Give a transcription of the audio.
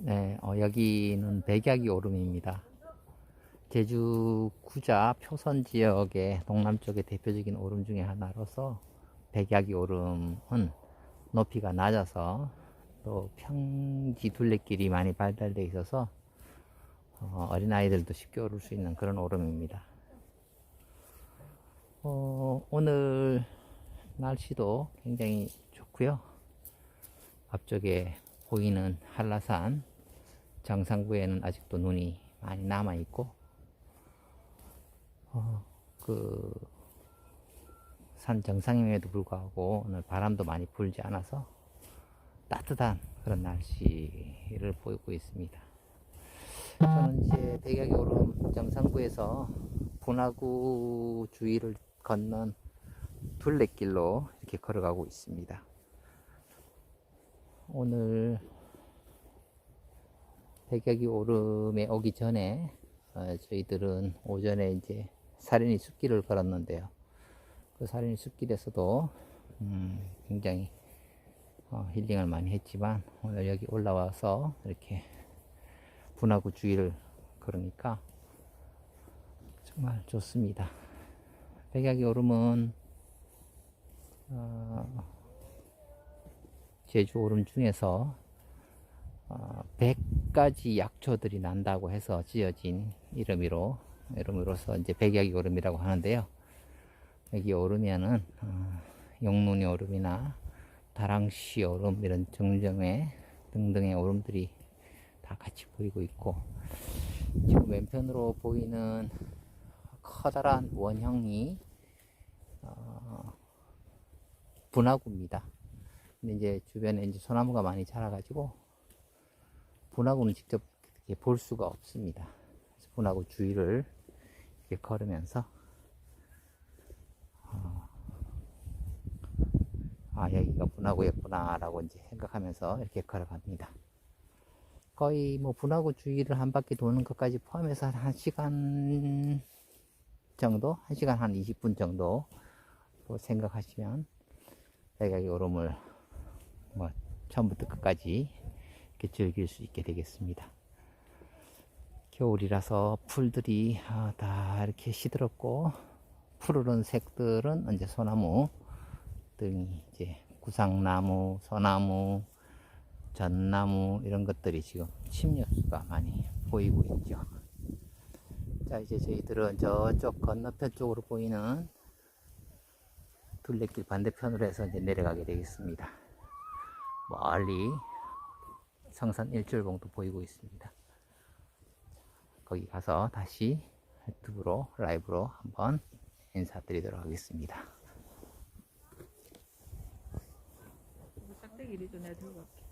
네, 어, 여기는 백약이 오름입니다. 제주 구자 표선 지역의 동남쪽의 대표적인 오름 중에 하나로서 백약이 오름은 높이가 낮아서 또 평지 둘레길이 많이 발달되어 있어서 어, 어린아이들도 쉽게 오를 수 있는 그런 오름입니다. 어, 오늘 날씨도 굉장히 좋고요. 앞쪽에 보이는 한라산 정상부에는 아직도 눈이 많이 남아 있고 어, 그산 정상임에도 불구하고 오늘 바람도 많이 불지 않아서 따뜻한 그런 날씨를 보이고 있습니다. 저는 이제 백약이 오름 정상부에서 분화구 주위를 건넌 둘레길로 이렇게 걸어가고 있습니다. 오늘 백약이 오름에 오기 전에 어, 저희들은 오전에 이제 사린이 숲길을 걸었는데요. 그 사린이 숲길에서도 음, 굉장히 어, 힐링을 많이 했지만 오늘 여기 올라와서 이렇게 분화구 주위를 걸으니까 정말 좋습니다. 백약이 오름은 어, 제주 오름 중에서 어, 100가지 약초들이 난다고 해서 지어진 이름으로 이름으로서 이제 백약이 오름이라고 하는데요. 여기 어, 용눈이 오름이나 다랑시 오름 이런 정정의 등등의 오름들이 다 같이 보이고 있고 지금 왼편으로 보이는 커다란 원형이 어, 분화구입니다. 근데 이제 주변에 이제 소나무가 많이 자라가지고 분화구는 직접 볼 수가 없습니다. 분화구 주위를 이렇게 걸으면서 어, 아 여기가 분화구였구나 라고 이제 생각하면서 이렇게 걸어갑니다. 거의 뭐 분화구 주위를 한 바퀴 도는 것까지 포함해서 한 1시간 정도? 1시간 한 20분 정도 생각하시면 백약의 오름을 뭐 처음부터 끝까지 이렇게 즐길 수 있게 되겠습니다. 겨울이라서 풀들이 아, 다 이렇게 시들었고 푸르른 색들은 이제 소나무 등이 이제 구상나무, 소나무, 전나무 이런 것들이 지금 침엽수가 많이 보이고 있죠. 자 이제 저희들은 저쪽 건너편 쪽으로 보이는 둘레길 반대편으로 해서 이제 내려가게 되겠습니다. 멀리 성산 일출봉도 보이고 있습니다. 거기 가서 다시 유튜브로 라이브로 한번 인사드리도록 하겠습니다. 이리 좀 내가 들고 갈게.